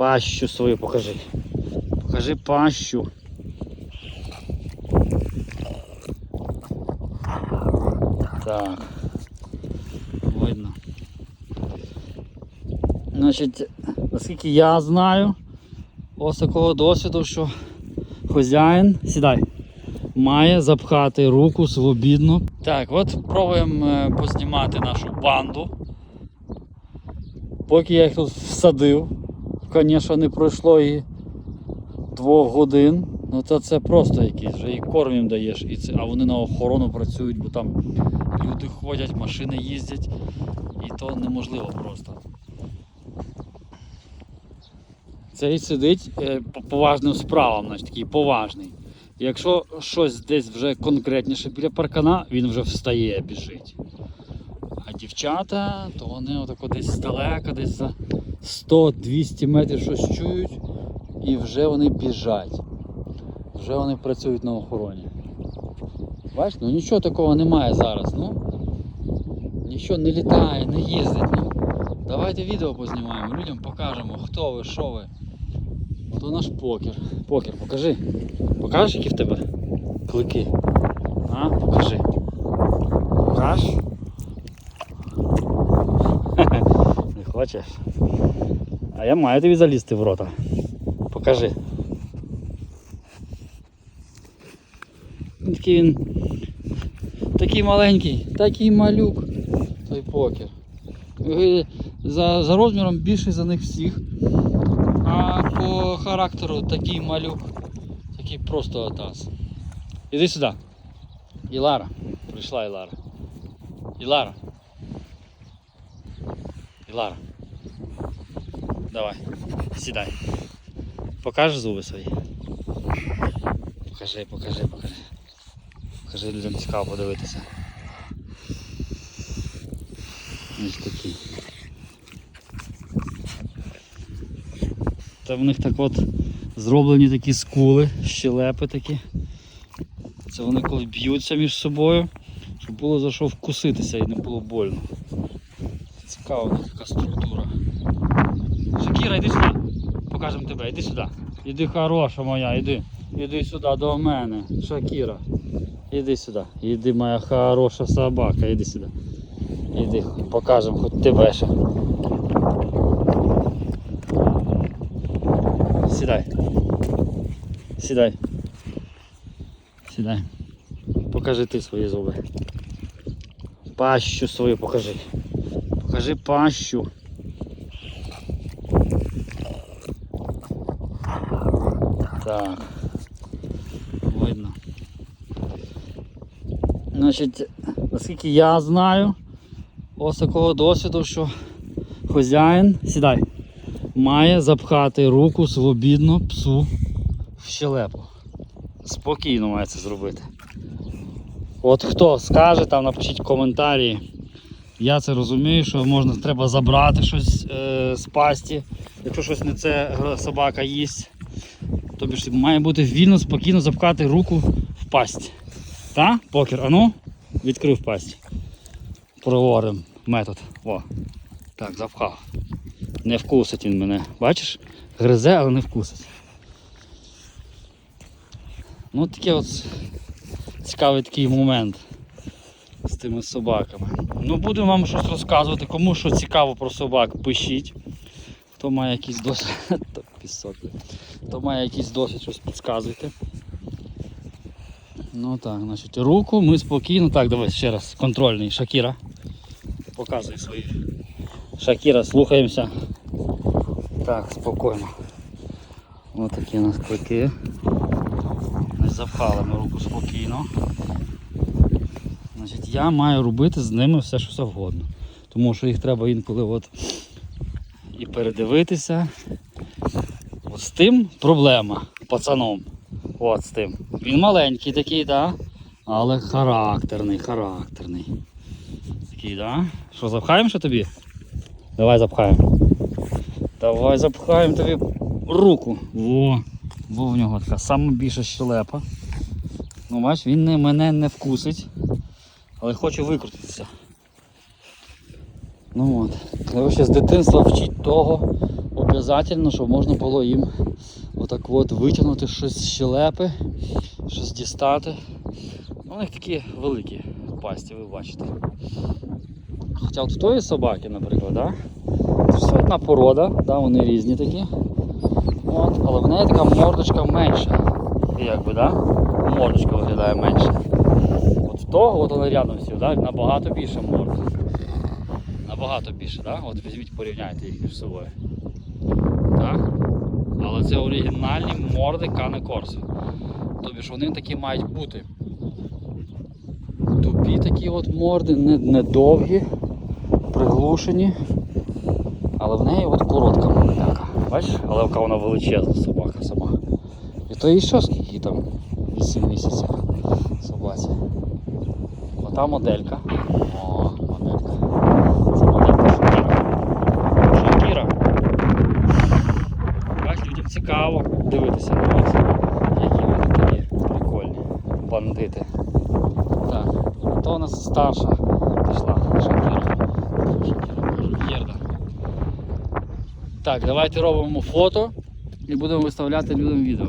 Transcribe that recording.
Пащу свою покажи. Покажи пащу. Так. Видно. Значить, наскільки я знаю, ось такого досвіду, що хазяїн, сідай, має запхати руку свобідно. Так, от пробуємо е, познімати нашу банду. Поки я їх тут всадив, звісно, не пройшло і двох годин. Ну то це просто якийсь, вже і корм їм даєш, і це, а вони на охорону працюють, бо там люди ходять, машини їздять, і то неможливо просто. Цей сидить е, по поважним справам, значить такий поважний. Якщо щось десь вже конкретніше біля паркана, він вже встає, біжить. А дівчата, то вони отако десь здалека, десь за 100-200 метрів щось чують, і вже вони біжать. Вже вони працюють на охороні. Бачиш, ну нічого такого немає зараз. Ну, нічого не літає, не їздить. Ну, давайте відео познімаємо, людям покажемо, хто ви, що ви. То наш покер. Покер, покажи. Покажеш, які в тебе клики? А, покажи. Покажеш? Хочеш? А я маю тобі залізти в рота. Покажи. Такий він. Такий маленький, такий малюк. Той покер. За, за розміром більший за них всіх. А по характеру такий малюк. Такий просто атас. Іди сюди. Ілара. Прийшла Ілара. Ілара. Ілара. Давай. Сідай. Покажеш зуби свої. Покажи, покажи, покажи. Покажи людям цікаво подивитися. Ось такі. Та в них так от зроблені такі скули, щелепи такі. Це вони коли б'ються між собою, щоб було за що вкуситися і не було больно. Цікава в них така структура. Шакіра, йди сюди. Покажемо тебе, йди сюди. Іди хороша моя, іди. Іди сюди до мене. Шакіра. Іди сюди. Іди моя хороша собака, іди сюди. Іди, покажемо хоч тебе ще. Сідай. Сідай. Сідай. Покажи ти свої зуби. Пащу свою покажи. Покажи пащу. Так. Видно. Значить, наскільки я знаю, ось такого досвіду, що хазяїн, сідай, має запхати руку свобідно псу в щелепу. Спокійно має це зробити. От хто скаже, там напишіть коментарі. Я це розумію, що можна треба забрати щось е, з пасті, якщо щось не це собака їсть. Тобі ж має бути вільно, спокійно запхати руку в пасть. Та? Покер, ану, відкрив пасть. Проводимо метод. О. Так, запхав. Не вкусить він мене. Бачиш? Гризе, але не вкусить. Ну таке от цікавий такий момент тими собаками. Ну буду вам щось розказувати. Кому що цікаво про собак, пишіть. Хто має якийсь досвід. Хто має якийсь досвід, щось підказуйте. Ну так, значить, руку ми спокійно. Так, давай ще раз. Контрольний. Шакіра. Показуй свої. Шакіра, слухаємося. Так, спокійно. Ось такі у нас клики. Запхали ми руку спокійно. Значить, я маю робити з ними все, що завгодно. Тому що їх треба інколи от і передивитися. От з тим проблема пацаном. От з тим. Він маленький такий, да? але характерний, характерний. Такий, да? Що, запхаємо ще тобі? Давай запхаємо. Давай запхаємо тобі руку. Во. Во в нього така більша щелепа. Ну бач, він не, мене не вкусить, але хоче викрутитися. Ну от. Його ще з дитинства вчить того, Обязательно, щоб можна було їм отак от витягнути щось з щелепи, щось дістати. Ну, у них такі великі пасті, ви бачите. Хоча от тої собаки, наприклад, да? це все одна порода, да? вони різні такі. От, але в неї така мордочка менша. Якби, да? Мордочка виглядає менше. От в того, от вони рядом всі, да? набагато більше морда. Набагато більше, да? От візьміть, порівняйте їх між собою. Так? Але це оригінальні морди Кане Корсо. Тобі ж вони такі мають бути. Тупі такі от морди, не, не приглушені. Але в неї от коротка мордяка. Бачиш, але яка вона величезна собака сама. І то і що скільки там 8 місяців собаці. Ота моделька. О, моделька. Це моделька Шакіра. Шакіра. Бачиш, людям цікаво дивитися на вас. Які вони такі прикольні. Бандити. Так, то у нас старша пішла Шакіра. Шакіра, Єрда. Так, давайте робимо фото і будемо виставляти людям відео.